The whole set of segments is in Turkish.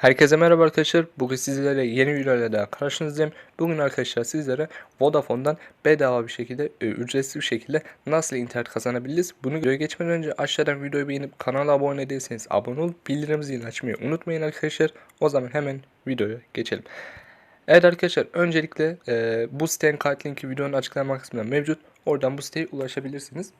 Herkese merhaba arkadaşlar. Bugün sizlere yeni videoyla daha karşınızdayım. Bugün arkadaşlar sizlere Vodafone'dan bedava bir şekilde, e, ücretsiz bir şekilde nasıl internet kazanabiliriz? Bunu videoya geçmeden önce aşağıdan videoyu beğenip kanala abone değilseniz abone olup bildirim zilini açmayı unutmayın arkadaşlar. O zaman hemen videoya geçelim. Evet arkadaşlar öncelikle e, bu sitenin kayıt linki videonun açıklama kısmında mevcut. Oradan bu siteye ulaşabilirsiniz.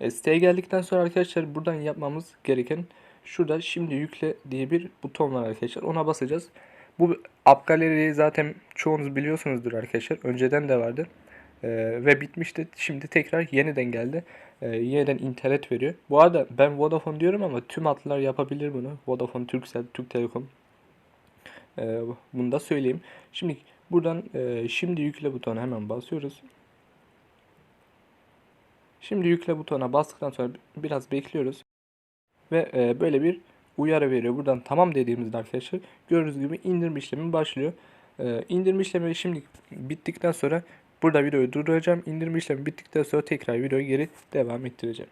E, siteye geldikten sonra arkadaşlar buradan yapmamız gereken şurada şimdi yükle diye bir buton var arkadaşlar. Ona basacağız. Bu App zaten çoğunuz biliyorsunuzdur arkadaşlar. Önceden de vardı. E, ve bitmişti. Şimdi tekrar yeniden geldi. E, yeniden internet veriyor. Bu arada ben Vodafone diyorum ama tüm hatlar yapabilir bunu. Vodafone, Turkcell, Türk Telekom. E, bunu da söyleyeyim. Şimdi buradan e, şimdi yükle butonu hemen basıyoruz. Şimdi yükle butona bastıktan sonra biraz bekliyoruz. Ve e, böyle bir uyarı veriyor. Buradan tamam dediğimizde arkadaşlar gördüğünüz gibi indirme işlemi başlıyor. E, indirme işlemi şimdi bittikten sonra burada videoyu durduracağım. İndirme işlemi bittikten sonra tekrar videoyu geri devam ettireceğim.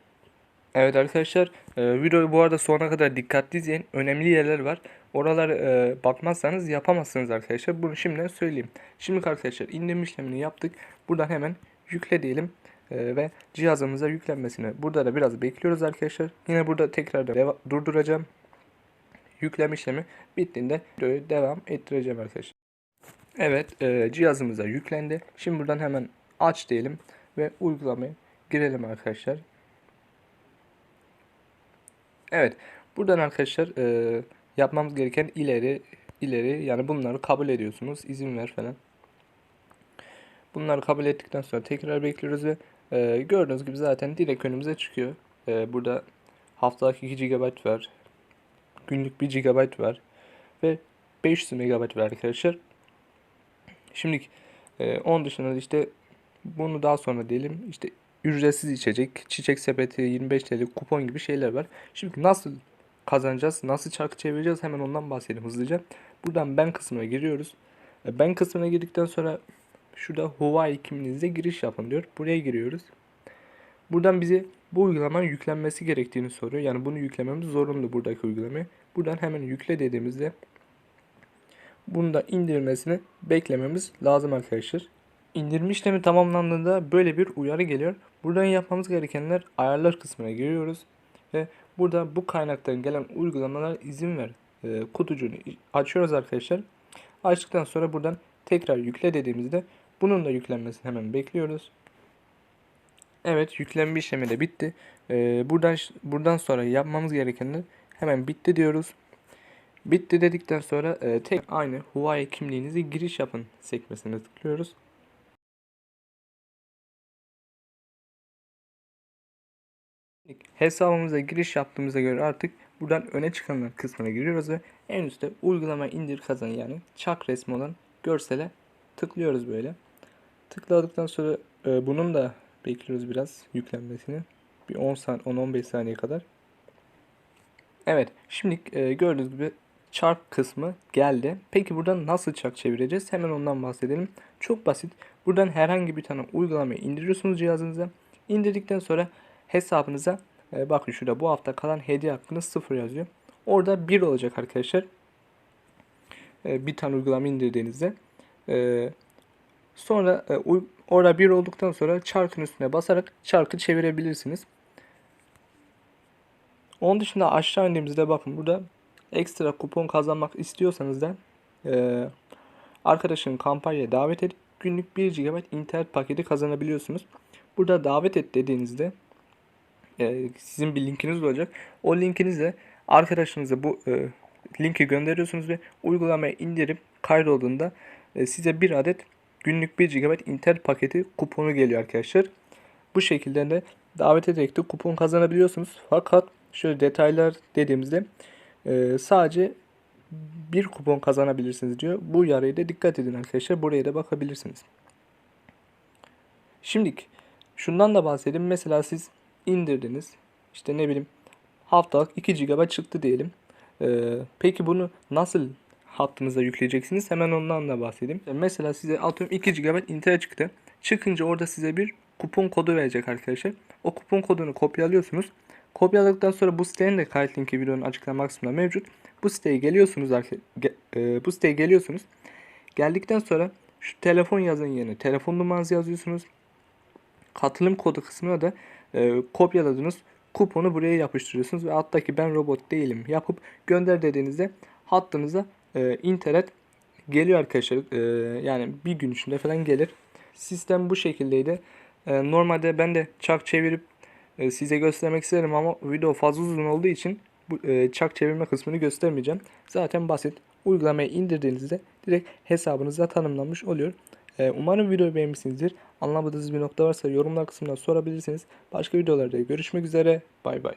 Evet arkadaşlar e, videoyu bu arada sonuna kadar dikkatli izleyin. Önemli yerler var. Oralara e, bakmazsanız yapamazsınız arkadaşlar. Bunu şimdiden söyleyeyim. Şimdi arkadaşlar indirme işlemini yaptık. Buradan hemen yükle diyelim. E, ve cihazımıza yüklenmesini. Burada da biraz bekliyoruz arkadaşlar. Yine burada tekrar durduracağım. Yükleme işlemi bittiğinde videoyu devam ettireceğim arkadaşlar. Evet e, cihazımıza yüklendi. Şimdi buradan hemen aç diyelim ve uygulamaya girelim arkadaşlar. Evet buradan arkadaşlar e, yapmamız gereken ileri ileri yani bunları kabul ediyorsunuz. izin ver falan. Bunları kabul ettikten sonra tekrar bekliyoruz ve e, gördüğünüz gibi zaten direkt önümüze çıkıyor. E, burada haftalık 2 GB var. Günlük 1 GB var. Ve 500 MB var arkadaşlar. Şimdi e, onun dışında da işte bunu daha sonra diyelim işte ücretsiz içecek, çiçek sepeti, 25 TL kupon gibi şeyler var. Şimdi nasıl kazanacağız, nasıl çarkı çevireceğiz hemen ondan bahsedelim hızlıca. Buradan ben kısmına giriyoruz. E, Ben kısmına girdikten sonra şurada Huawei kimliğinize giriş yapın diyor. Buraya giriyoruz. Buradan bize bu uygulamanın yüklenmesi gerektiğini soruyor. Yani bunu yüklememiz zorunlu buradaki uygulamayı. Buradan hemen yükle dediğimizde bunu da indirmesini beklememiz lazım arkadaşlar. İndirme işlemi tamamlandığında böyle bir uyarı geliyor. Buradan yapmamız gerekenler ayarlar kısmına giriyoruz. Ve burada bu kaynaktan gelen uygulamalara izin ver e, kutucuğunu açıyoruz arkadaşlar. Açtıktan sonra buradan tekrar yükle dediğimizde bunun da yüklenmesini hemen bekliyoruz. Evet yüklenme işlemi de bitti. Ee, buradan buradan sonra yapmamız gerekenler hemen bitti diyoruz. Bitti dedikten sonra e, tek aynı Huawei kimliğinizi giriş yapın sekmesine tıklıyoruz. Hesabımıza giriş yaptığımıza göre artık buradan öne çıkanlar kısmına giriyoruz ve en üstte uygulama indir kazan yani çak resmi olan görsele tıklıyoruz böyle. Tıkladıktan sonra e, bunun da bekliyoruz biraz yüklenmesini. Bir 10 saniye 10-15 saniye kadar. Evet, şimdi e, gördüğünüz gibi çark kısmı geldi. Peki buradan nasıl çark çevireceğiz? Hemen ondan bahsedelim. Çok basit. Buradan herhangi bir tane uygulamayı indiriyorsunuz cihazınıza. İndirdikten sonra hesabınıza e, bakın şurada bu hafta kalan hediye hakkınız sıfır yazıyor. Orada 1 olacak arkadaşlar. E, bir tane uygulama indirdiğinizde. E, sonra e, orada 1 olduktan sonra çarkın üstüne basarak çarkı çevirebilirsiniz. Onun dışında aşağı indiğimizde bakın burada ekstra kupon kazanmak istiyorsanız da e, arkadaşın kampanyaya davet edip günlük 1 GB internet paketi kazanabiliyorsunuz. Burada davet et dediğinizde e, sizin bir linkiniz olacak. O linkinizle arkadaşınıza bu e, linki gönderiyorsunuz ve uygulamayı indirip kaydolduğunda e, size bir adet günlük 1 GB internet paketi kuponu geliyor arkadaşlar. Bu şekilde de davet ederek de kupon kazanabiliyorsunuz. Fakat şöyle detaylar dediğimizde e, sadece bir kupon kazanabilirsiniz diyor. Bu uyarıya da dikkat edin arkadaşlar. Buraya da bakabilirsiniz. Şimdilik şundan da bahsedeyim. Mesela siz indirdiniz. İşte ne bileyim haftalık 2 GB çıktı diyelim. Ee, peki bunu nasıl hattınıza yükleyeceksiniz? Hemen ondan da bahsedeyim. Mesela size atıyorum 2 GB internet çıktı. Çıkınca orada size bir kupon kodu verecek arkadaşlar. O kupon kodunu kopyalıyorsunuz. Kopyaladıktan sonra bu sitenin de kayıt linki videonun açıklama kısmında mevcut. Bu siteye geliyorsunuz ge- e, bu siteye geliyorsunuz. Geldikten sonra şu telefon yazın yerine telefon numaranızı yazıyorsunuz. Katılım kodu kısmına da e, kopyaladığınız kuponu buraya yapıştırıyorsunuz ve alttaki ben robot değilim yapıp gönder dediğinizde hattınıza e, internet geliyor arkadaşlar. E, yani bir gün içinde falan gelir. Sistem bu şekildeydi. E, normalde ben de çak çevirip e, size göstermek isterim ama video fazla uzun olduğu için bu e, çak çevirme kısmını göstermeyeceğim. Zaten basit. Uygulamayı indirdiğinizde direkt hesabınıza tanımlanmış oluyor. E, umarım videoyu beğenmişsinizdir. Anlamadığınız bir nokta varsa yorumlar kısmından sorabilirsiniz. Başka videolarda görüşmek üzere. Bay bay.